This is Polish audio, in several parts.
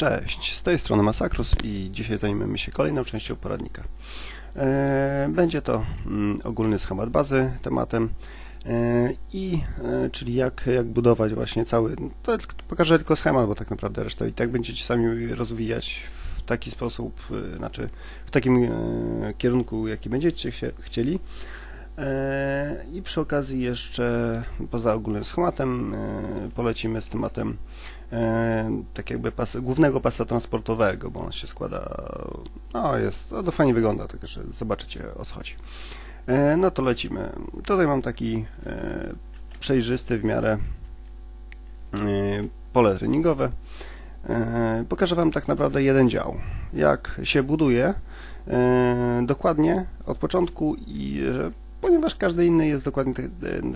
Cześć, z tej strony Masakrus i dzisiaj zajmiemy się kolejną częścią poradnika. E, będzie to mm, ogólny schemat bazy tematem e, i e, czyli jak, jak budować właśnie cały, to pokażę tylko schemat, bo tak naprawdę resztę i tak będziecie sami rozwijać w taki sposób, znaczy w takim kierunku, jaki będziecie chcieli. I przy okazji jeszcze poza ogólnym schematem polecimy z tematem tak jakby pas, głównego pasa transportowego, bo on się składa, no jest, no to fajnie wygląda, także zobaczycie o co chodzi. E, no to lecimy. Tutaj mam taki e, przejrzysty w miarę pole treningowe. Pokażę Wam tak naprawdę jeden dział, jak się buduje dokładnie od początku i ponieważ każdy inny jest dokładnie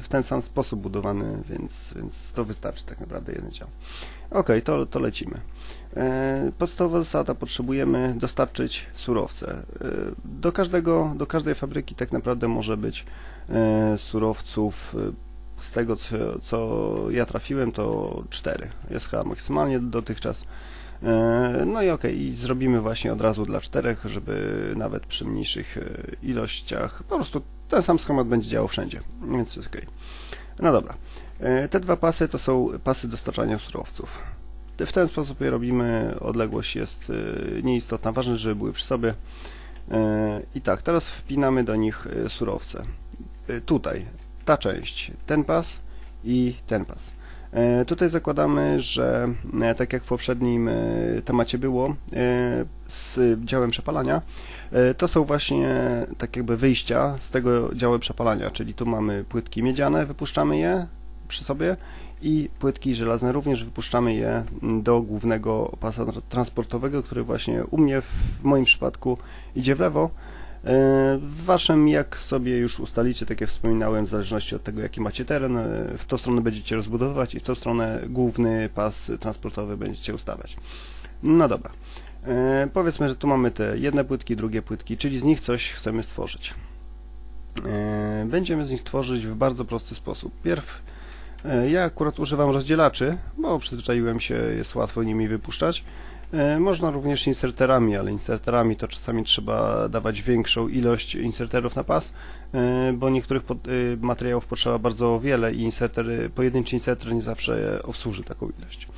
w ten sam sposób budowany, więc, więc to wystarczy tak naprawdę jeden dział. Ok, to, to lecimy. E, podstawowa zasada, potrzebujemy dostarczyć surowce. E, do, każdego, do każdej fabryki tak naprawdę może być e, surowców z tego, co, co ja trafiłem, to 4. Jest chyba maksymalnie dotychczas. No i ok, i zrobimy właśnie od razu dla czterech, żeby nawet przy mniejszych ilościach po prostu ten sam schemat będzie działał wszędzie, więc jest ok. No dobra, te dwa pasy to są pasy dostarczania surowców. W ten sposób je robimy, odległość jest nieistotna, ważne, żeby były przy sobie. I tak, teraz wpinamy do nich surowce. Tutaj, ta część, ten pas i ten pas. E, tutaj zakładamy, że e, tak jak w poprzednim e, temacie było z działem przepalania, to są właśnie tak jakby wyjścia z tego działu przepalania, czyli tu mamy płytki miedziane, wypuszczamy je przy sobie i płytki żelazne również wypuszczamy je do głównego pasa transportowego, który właśnie u mnie w moim przypadku idzie w lewo, w waszym, jak sobie już ustalicie, tak jak wspominałem, w zależności od tego, jaki macie teren, e, w tą stronę będziecie rozbudowywać i w tą stronę główny pas transportowy będziecie ustawiać. No dobra. E, powiedzmy, że tu mamy te jedne płytki, drugie płytki, czyli z nich coś chcemy stworzyć. E, będziemy z nich tworzyć w bardzo prosty sposób. Pierw ja akurat używam rozdzielaczy, bo przyzwyczaiłem się, jest łatwo nimi wypuszczać. E, można również inserterami, ale inserterami to czasami trzeba dawać większą ilość inserterów na pas, e, bo niektórych e, materiałów potrzeba bardzo wiele i inserter, pojedynczy inserter nie zawsze obsłuży taką ilość.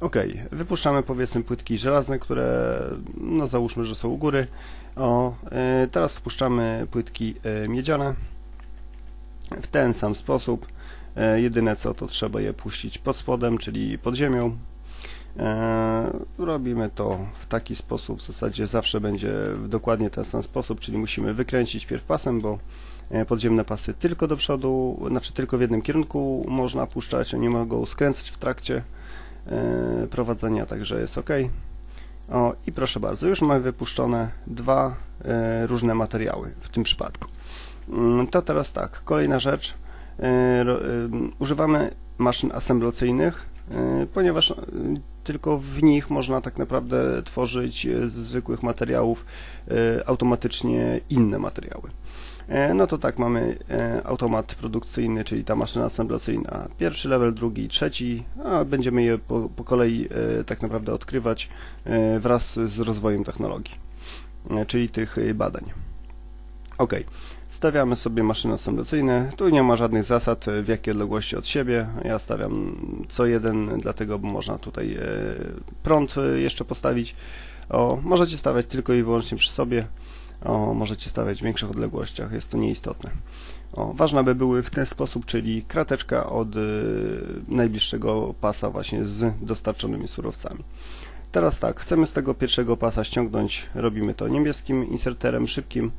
Ok, wypuszczamy powiedzmy płytki żelazne, które no załóżmy, że są u góry. O, teraz wpuszczamy płytki miedziane w ten sam sposób. Jedyne co to trzeba je puścić pod spodem, czyli pod ziemią, E, robimy to w taki sposób, w zasadzie zawsze będzie w dokładnie ten sam sposób, czyli musimy wykręcić pierw pasem, bo e, podziemne pasy tylko do przodu, znaczy tylko w jednym kierunku można puszczać, oni mogą skręcać w trakcie prowadzenia, także jest ok. O, i proszę bardzo, już mamy wypuszczone dwa różne materiały w tym przypadku. Mm, to teraz tak, kolejna rzecz, używamy maszyn asemblacyjnych, ponieważ tylko w nich można tak naprawdę tworzyć e, z zwykłych materiałów e, automatycznie inne materiały. E, no to tak, mamy automat produkcyjny, czyli ta maszyna assemblacyjna, pierwszy level, drugi, trzeci, a będziemy je po, po kolei tak naprawdę odkrywać wraz z rozwojem technologii, czyli tych badań. Ok. Stawiamy sobie maszyny asemblacyjne. Tu nie ma żadnych zasad, w jakiej odległości od siebie. Ja stawiam co jeden, dlatego można tutaj e, prąd e, jeszcze postawić. O, możecie stawiać tylko i wyłącznie przy sobie. O, możecie stawiać w większych odległościach, jest to nieistotne. O, ważne by były w ten sposób, czyli krateczka od y, najbliższego pasa właśnie z dostarczonymi surowcami. Teraz tak, chcemy z tego pierwszego pasa ściągnąć, robimy to niebieskim inserterem szybkim,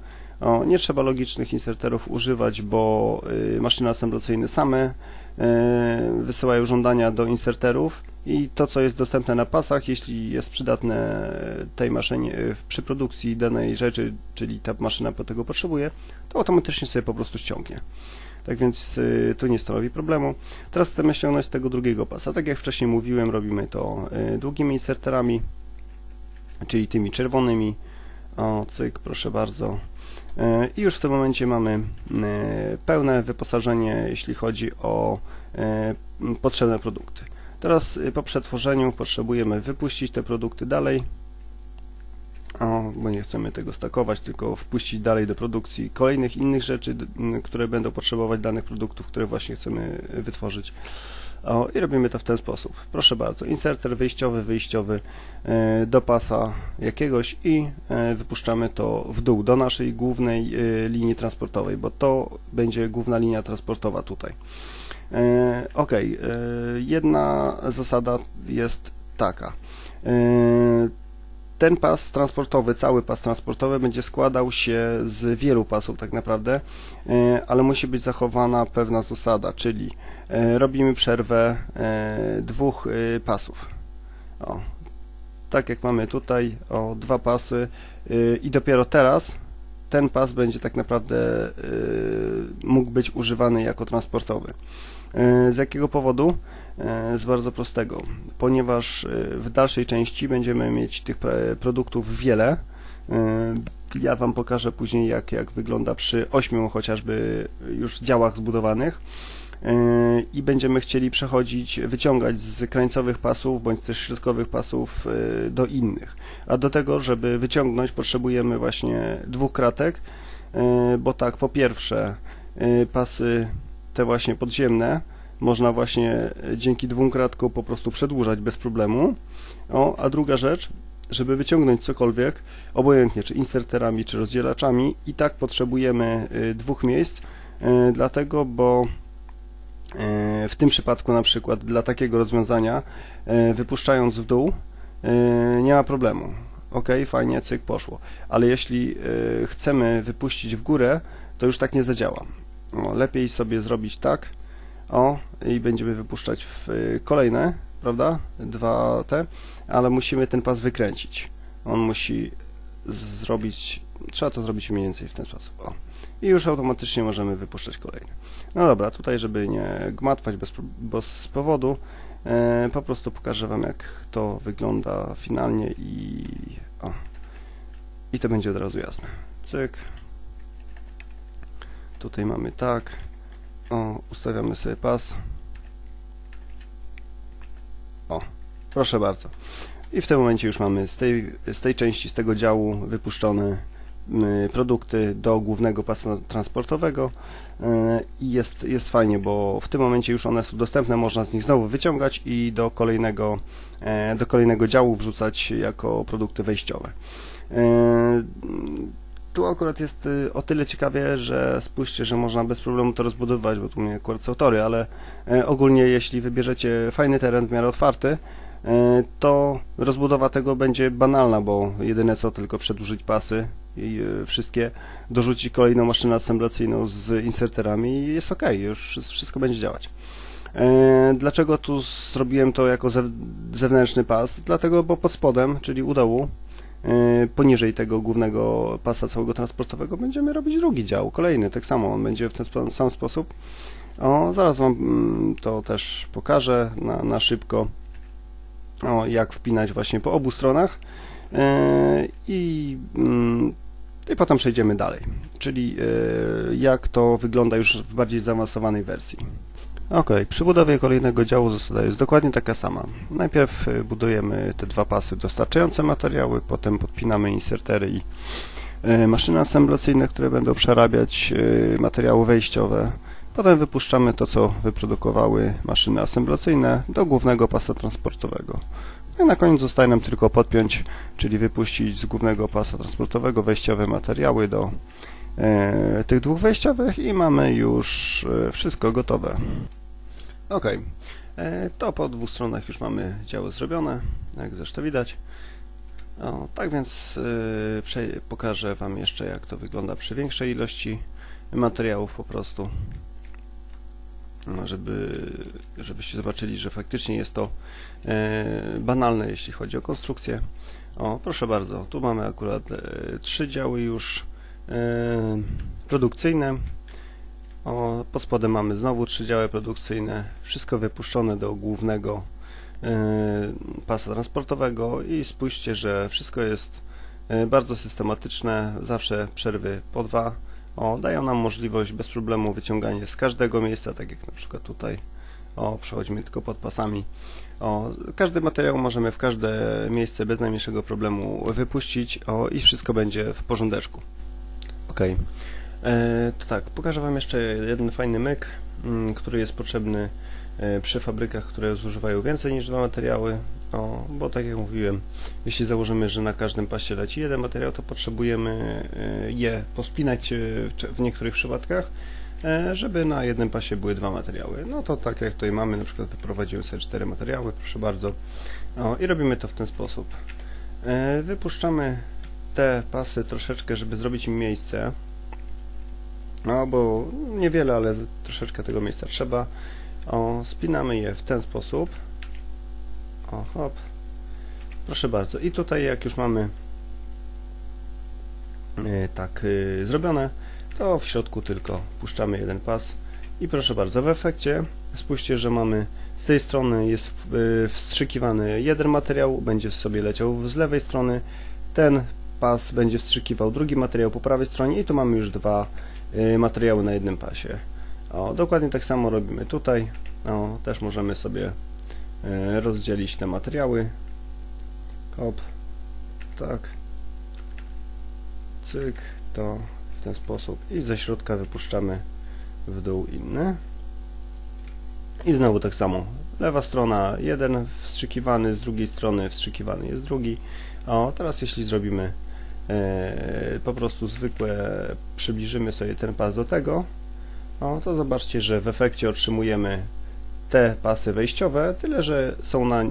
o, nie trzeba logicznych inserterów używać, bo y, maszyny asemblacyjne same y, wysyłają żądania do inserterów i to, co jest dostępne na pasach, jeśli jest przydatne tej maszynie y, przy produkcji danej rzeczy, czyli ta maszyna tego potrzebuje, to automatycznie sobie po prostu ściągnie. Tak więc y, tu nie stanowi problemu. Teraz chcemy ściągnąć z tego drugiego pasa. Tak jak wcześniej mówiłem, robimy to y, długimi inserterami, czyli tymi czerwonymi. O, cyk, proszę bardzo. E, I już w tym momencie mamy e, pełne wyposażenie, jeśli chodzi o e, potrzebne produkty. Teraz y, po przetworzeniu potrzebujemy wypuścić te produkty dalej, o, bo nie chcemy tego stakować, tylko wpuścić dalej do produkcji kolejnych innych rzeczy, które będą potrzebować danych produktów, które właśnie chcemy y, wytworzyć. O, I robimy to w ten sposób. Proszę bardzo, inserter wyjściowy, wyjściowy e, do pasa jakiegoś i wypuszczamy to w dół do naszej głównej linii transportowej, bo to będzie główna linia transportowa tutaj. E, Ok, e, jedna zasada jest taka. E, ten pas transportowy, cały pas transportowy będzie składał się z wielu pasów tak naprawdę, ale musi być zachowana pewna zasada, czyli robimy przerwę dwóch pasów. O, tak jak mamy tutaj, o dwa pasy i dopiero teraz ten pas będzie tak naprawdę e, mógł być używany jako transportowy. E, Z jakiego powodu? E, Z bardzo prostego, ponieważ w dalszej części będziemy mieć tych produktów wiele. Ja Wam pokażę później, jak, jak wygląda przy ośmiu chociażby już działach zbudowanych i będziemy chcieli przechodzić, wyciągać z krańcowych pasów bądź też środkowych pasów e, do innych. A do tego, żeby wyciągnąć, potrzebujemy właśnie dwóch kratek, e, bo tak, po pierwsze, pasy te właśnie podziemne można właśnie dzięki dwóm kratkom po prostu przedłużać bez problemu. O, a druga rzecz, żeby wyciągnąć cokolwiek, obojętnie czy inserterami, czy rozdzielaczami, i tak potrzebujemy dwóch miejsc, dlatego, bo w tym przypadku na przykład dla takiego rozwiązania e, wypuszczając w dół e, nie ma problemu. Ok, fajnie, cyk, poszło. Ale jeśli e, chcemy wypuścić w górę, to już tak nie zadziała. Lepiej sobie zrobić tak, o, i będziemy wypuszczać w kolejne, prawda? Dwa te, ale musimy ten pas wykręcić. On musi zrobić, trzeba to zrobić mniej więcej w ten sposób. O. I już automatycznie możemy wypuszczać kolejne. No dobra, tutaj, żeby nie gmatwać bez, bez powodu, e, po prostu pokażę Wam, jak to wygląda finalnie i o. I to będzie od razu jasne. Cyk. Tutaj mamy tak. O, ustawiamy sobie pas. O, proszę bardzo. I w tym momencie już mamy z tej, z tej części, z tego działu wypuszczone produkty do głównego pasa transportowego y, i jest, jest fajnie, bo w tym momencie już one są dostępne, można z nich znowu wyciągać i do kolejnego, e, do kolejnego działu wrzucać jako produkty wejściowe. E, tu akurat jest y, o tyle ciekawie, że spójrzcie, że można bez problemu to rozbudowywać, bo tu mnie akurat są tory, ale e, ogólnie jeśli wybierzecie fajny teren w miarę otwarty, e, to rozbudowa tego będzie banalna, bo jedyne co tylko przedłużyć pasy wszystkie, dorzucić kolejną maszynę assemblacyjną z inserterami i jest ok, już wszy- wszystko będzie działać. E, Dlaczego tu zrobiłem to jako zew- zewnętrzny pas? Dlatego, bo pod spodem, czyli u dołu, e, poniżej tego głównego pasa całego transportowego będziemy robić drugi dział, kolejny, tak samo, on będzie w ten sam sposób. O, zaraz Wam mm, to też pokażę na, na szybko, o, jak wpinać właśnie po obu stronach e, i, mm, i potem przejdziemy dalej, czyli e, jak to wygląda już w bardziej zaawansowanej wersji. Ok, przy budowie kolejnego działu zasada jest dokładnie taka sama. Najpierw y, budujemy te dwa pasy dostarczające materiały, potem podpinamy insertery i maszyny assemblacyjne, które będą przerabiać materiały wejściowe. Potem wypuszczamy to, co wyprodukowały maszyny assemblacyjne do głównego pasa transportowego. No i na koniec zostaje nam tylko podpiąć, czyli wypuścić z głównego pasa transportowego wejściowe materiały do e, tych dwóch wejściowych i mamy już e, wszystko gotowe. Ok, e, to po dwóch stronach już mamy działo zrobione, jak zresztą widać. O, tak więc e, pokażę Wam jeszcze, jak to wygląda przy większej ilości materiałów po prostu, żeby, żebyście zobaczyli, że faktycznie jest to e, banalne, jeśli chodzi o konstrukcję. O, proszę bardzo, tu mamy akurat e, trzy działy już e, produkcyjne. O, pod spodem mamy znowu trzy działy produkcyjne, wszystko wypuszczone do głównego pasa transportowego i spójrzcie, że wszystko jest bardzo systematyczne, zawsze przerwy po dwa. O, dają nam możliwość bez problemu wyciągania z każdego miejsca, tak jak na przykład tutaj. O, przechodzimy tylko pod pasami. O, każdy materiał możemy w każde miejsce bez najmniejszego problemu wypuścić o, i wszystko będzie w porządeczku. Ok. E, to tak, pokażę Wam jeszcze jeden fajny myk, mm, który jest potrzebny przy fabrykach, które zużywają więcej niż dwa materiały. O, bo tak jak mówiłem, jeśli założymy, że na każdym pasie leci jeden materiał, to potrzebujemy e, je pospinać e, w, niektórych przypadkach, e, żeby na jednym pasie były dwa materiały. No to tak jak tutaj mamy, na przykład wyprowadziłem sobie cztery materiały, proszę bardzo, o, i robimy to w ten sposób. E, Wypuszczamy te pasy troszeczkę, żeby zrobić im miejsce. No, bo niewiele, ale troszeczkę tego miejsca trzeba. O, spinamy je w ten sposób. O, hop. Proszę bardzo. I tutaj jak już mamy e, tak e, zrobione, to w środku tylko puszczamy jeden pas. I proszę bardzo, w efekcie spójrzcie, że mamy z tej strony jest e, wstrzykiwany jeden materiał, będzie sobie leciał z lewej strony, ten pas będzie wstrzykiwał drugi materiał po prawej stronie i tu mamy już dwa y, materiały na jednym pasie. O, dokładnie tak samo robimy tutaj. O, też możemy sobie y, rozdzielić te materiały. Hop, tak. Cyk, to w ten sposób. I ze środka wypuszczamy w dół inny. I znowu tak samo. Lewa strona jeden wstrzykiwany, z drugiej strony wstrzykiwany jest drugi. O, teraz jeśli zrobimy e, po prostu zwykłe, przybliżymy sobie ten pas do tego, o, to zobaczcie, że w efekcie otrzymujemy te pasy wejściowe, tyle że są na, e,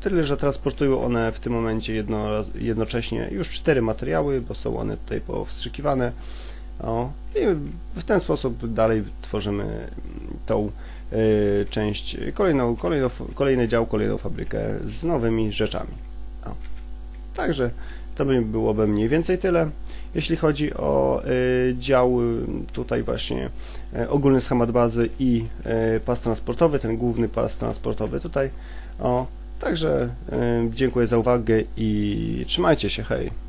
tyle że transportują one w tym momencie jedno, jednocześnie już cztery materiały, bo są one tutaj powstrzykiwane. O, I w ten sposób dalej tworzymy tą e, część, kolejną, kolejną, kolejny dział, kolejną fabrykę z nowymi rzeczami. O. Także to by byłoby mniej więcej tyle. Jeśli chodzi o y, dział tutaj właśnie y, ogólny schemat bazy i y, pas transportowy, ten główny pas transportowy tutaj. O, także dziękuję za uwagę i trzymajcie się, hej.